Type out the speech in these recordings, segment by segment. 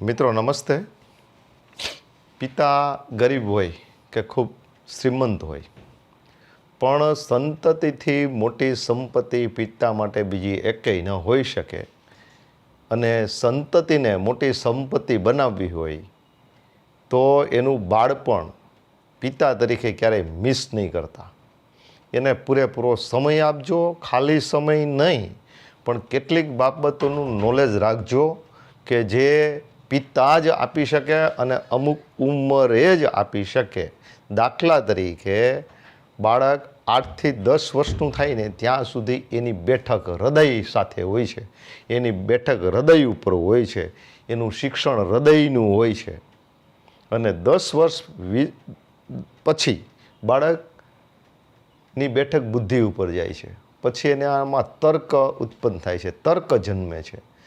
મિત્રો, નમસ્તે. પિતા ગરીબ હોય કે ખૂબ શ્રીમંત હોય, પણ સંતતિથી મોટી સંપત્તિ પિતા માટે બીજી એકેય ન હોઈ શકે અને સંતતિને મોટી સંપત્તિ બનાવવી હોય, તો એનું બાળપણ પિતા તરીકે ક્યારેય મિસ નહીં કરતા. એને પૂરેપૂરો સમય આપજો, ખાલી સમય નહીં, પણ કેટલીક બાબતોનું નોલેજ રાખજો કે જે પિતા જ આપી શકે અને અમુક ઉંમરે જ આપી શકે. દાખલા તરીકે બાળક આઠથી દસ વર્ષનું થાય ને ત્યાં સુધી એની બેઠક હૃદય સાથે હોય છે. એની બેઠક હૃદય ઉપર હોય છે. એનું શિક્ષણ હૃદયનું હોય છે. અને દસ વર્ષ પછી બાળકની બેઠક બુદ્ધિ ઉપર જાય છે. પછી એને આમાં તર્ક ઉત્પન્ન થાય છે. તર્ક જન્મે છે.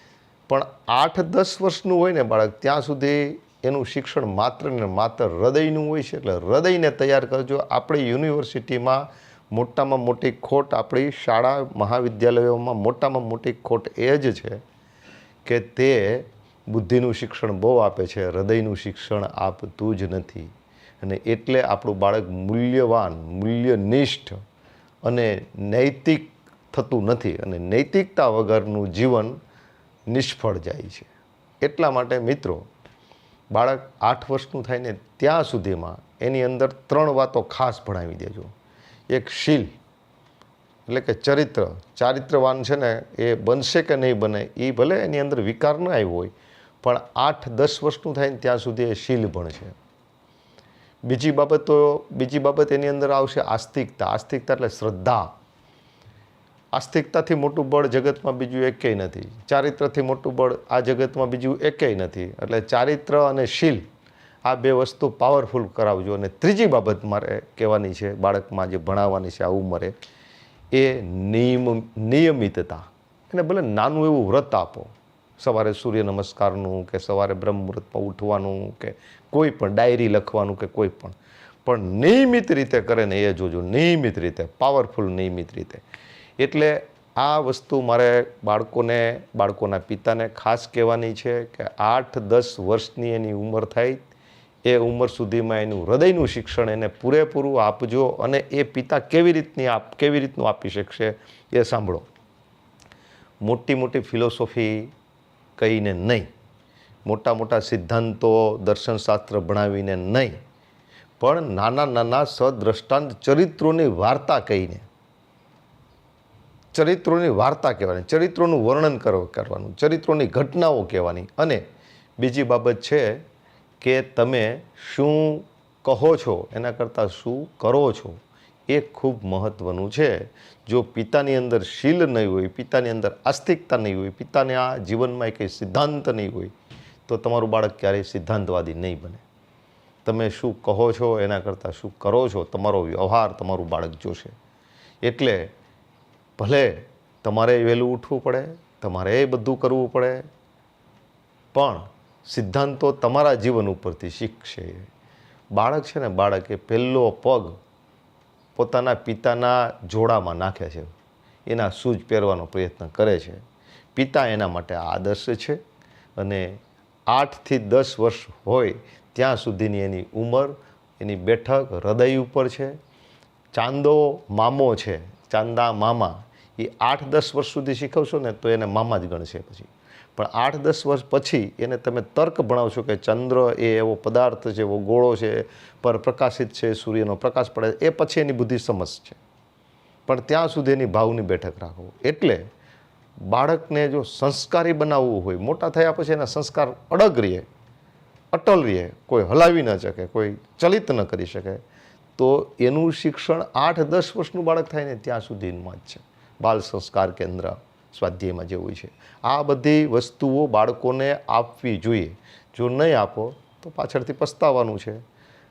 પણ આઠ દસ વર્ષનું હોય ને બાળક, ત્યાં સુધી એનું શિક્ષણ માત્ર ને માત્ર હૃદયનું હોય છે. એટલે હૃદયને તૈયાર કરજો. આપણી યુનિવર્સિટીમાં મોટામાં મોટી ખોટ આપણી શાળા, મહાવિદ્યાલયોમાં મોટામાં મોટી ખોટ એ જ છે કે તે બુદ્ધિનું શિક્ષણ બહુ આપે છે. હૃદયનું શિક્ષણ આપતું જ નથી. અને એટલે આપણું બાળક મૂલ્યવાન, મૂલ્યનિષ્ઠ અને નૈતિક થતું નથી. અને નૈતિકતા વગરનું જીવન નિષ્ફળ જાય છે. એટલા માટે મિત્રો, બાળક આઠ વર્ષનું થાય ને ત્યાં સુધીમાં એની અંદર ત્રણ વાતો ખાસ ભણાવી દેજો. એક શીલ, એટલે કે ચરિત્ર, ચારિત્રવાન છે ને એ બનશે કે નહીં બને એ ભલે એની અંદર વિકાર ન આવ્યો હોય, પણ આઠ દસ વર્ષનું થાય ને ત્યાં સુધી એ શીલ ભણશે. બીજી બાબત તો, બીજી બાબત એની અંદર આવશે આસ્તિકતા. આસ્તિકતા એટલે શ્રદ્ધા. આસ્તિકતાથી મોટું બળ જગતમાં બીજું એકેય નથી. ચારિત્રથી મોટું બળ આ જગતમાં બીજું એકેય નથી. એટલે ચારિત્ર અને શીલ આ બે વસ્તુ પાવરફુલ કરાવજો. અને ત્રીજી બાબત મારે કહેવાની છે, બાળકમાં જે ભણાવવાની છે આ ઉંમરે, એ નિયમ, નિયમિતતા. એને ભલે નાનું એવું વ્રત આપો. સવારે સૂર્ય નમસ્કારનું કે સવારે બ્રહ્મ મુહૂર્તમાં ઉઠવાનું કે કોઈ પણ ડાયરી લખવાનું કે કોઈ પણ. પણ નિયમિત રીતે કરે ને એ જોજો. નિયમિત રીતે પાવરફુલ નિયમિત રીતે. એટલે આ વસ્તુ મારે બાળકોને, બાળકોના પિતાને ખાસ કહેવાની છે કે આઠ, દસ વર્ષની એની ઉંમર થાય, એ ઉંમર સુધીમાં એનું હૃદયનું શિક્ષણ એને પૂરેપૂરું આપજો અને એ પિતા કેવી રીતની આપ, કેવી રીતનું આપી શકશે એ સાંભળો. મોટી મોટી ફિલોસોફી કહીને નહીં. મોટા મોટા સિદ્ધાંતો દર્શનશાસ્ત્ર ભણાવીને નહીં. પણ નાના નાના સદ્રષ્ટાંત ચરિત્રોની વાર્તા કહીને ચરિત્રોની વાર્તા કહેવાની, ચરિત્રોનું વર્ણન કરો કરવાનું, ચરિત્રોની ઘટનાઓ કહેવાની. અને બીજી બાબત છે કે તમે શું કહો છો, એના કરતાં શું કરો છો, એ ખૂબ મહત્ત્વનું છે. જો પિતાની અંદર શીલ નહીં હોય, પિતાની અંદર આસ્તિકતા નહીં હોય, પિતાને આ જીવનમાં કંઈ સિદ્ધાંત નહીં હોય, તો તમારું બાળક ક્યારેય સિદ્ધાંતવાદી નહીં બને. તમે શું કહો છો, એના કરતાં શું કરો છો, તમારો વ્યવહાર તમારું બાળક જોશે. એટલે ભલે તમારે વહેલું ઉઠવું પડે, તમારે એ બધું કરવું પડે, પણ સિદ્ધાંતો તમારા જીવન ઉપરથી શીખશે. બાળક છે ને, બાળક પહેલો પગ પોતાના પિતાના જોડામાં નાખે છે. એના સૂજ પહેરવાનો પ્રયત્ન કરે છે. પિતા એના માટે આદર્શ છે અને આઠથી દસ વર્ષ હોય ત્યાં સુધીની એની ઉંમર, એની બેઠક હૃદય ઉપર છે. ચાંદો મામો છે, ચાંદા મામા એ આઠ દસ વર્ષ સુધી શીખવશો ને તો એને મામા જ ગણશે પછી. પણ આઠ દસ વર્ષ પછી એને તમે તર્ક ભણાવશો કે ચંદ્ર એ એવો પદાર્થ છે, એવો ગોળો છે, પર પ્રકાશિત છે, સૂર્યનો પ્રકાશ પડે, એ પછી એની બુદ્ધિ સમજ છે. પણ ત્યાં સુધી એની ભાવની બેઠક રાખો. એટલે બાળકને જો સંસ્કારી બનાવવું હોય, મોટા થયા પછી એના સંસ્કાર અડગ રહે, અટલ રહે, કોઈ હલાવી ન શકે, કોઈ ચલિત ન કરી શકે, તો એનું શિક્ષણ આઠ દસ વર્ષનું બાળક થાય ને ત્યાં સુધીમાં જ છે. બાલ સંસ્કાર કેન્દ્ર સ્વાધ્યાયમાં જેવું છે. આ બધી વસ્તુઓ બાળકોને આપવી જોઈએ. જો નહીં આપો, તો પાછળથી પસ્તાવાનું છે.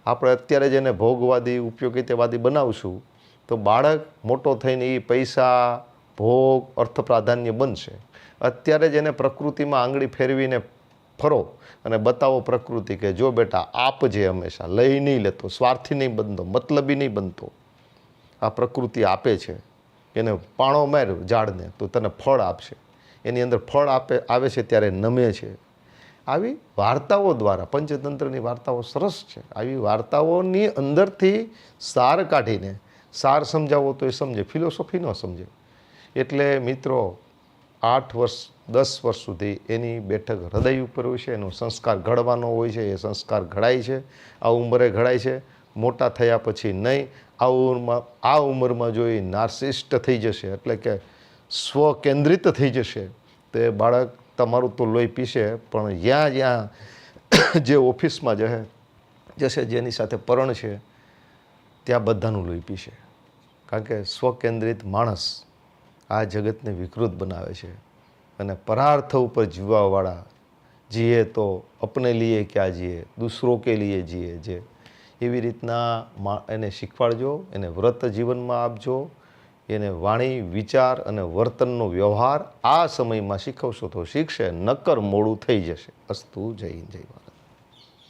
આપણે અત્યારે જેને ભોગવાદી, ઉપયોગીતાવાદી બનાવશું, તો બાળક મોટો થઈને એ પૈસા, ભોગ અર્થ પ્રાધાન્ય બનશે. અત્યારે જ એને પ્રકૃતિમાં આંગળી ફેરવીને ફરો અને બતાવો પ્રકૃતિ કે, જો બેટા આપજે હંમેશા લઈ નહીં લેતો, સ્વાર્થી નહીં બનતો, મતલબી નહીં બનતો, આ પ્રકૃતિ આપે છે. એને પાણો માર ઝાડને તો તને ફળ આપશે. એની અંદર ફળ આપે, આવે છે ત્યારે નમે છે. આવી વાર્તાઓ દ્વારા, પંચતંત્રની વાર્તાઓ સરસ છે. આવી વાર્તાઓની અંદરથી સાર કાઢીને, સાર સમજાવો તો એ સમજે ફિલોસોફી ન સમજે. એટલે મિત્રો, આઠ વર્ષ, દસ વર્ષ સુધી એની બેઠક હૃદય ઉપર હોય છે, એનો સંસ્કાર ઘડવાનો હોય છે, એ સંસ્કાર ઘડાય છે, આ ઉંમરે ઘડાય છે, મોટા થયા પછી નહીં આ ઉંમરમાં આ ઉંમરમાં જો એ નાર્સિસ્ટ થઈ જશે, એટલે કે સ્વકેન્દ્રિત થઈ જશે, તો એ બાળક તમારું તો લોહી પીશે, પણ જ્યાં જ્યાં જે ઓફિસમાં જશે જશે જેની સાથે પરણ છે, ત્યાં બધાનું લોહી પીશે. કારણ કે સ્વકેન્દ્રિત માણસ આ જગતને વિકૃત બનાવે છે. અને પરાર્થ ઉપર જીવવાવાળા જીએ તો અપને લીએ ક્યાં જીએ, દૂસરો કે લીએ જીએ જે એવી રીતના મા એને શીખવાડજો, એને વ્રત જીવનમાં આપજો, એને વાણી, વિચાર અને વર્તનનો વ્યવહાર આ સમયમાં શીખવશો તો શીખશે નક્કર મોડું થઈ જશે. અસ્તુ જય જય ભારત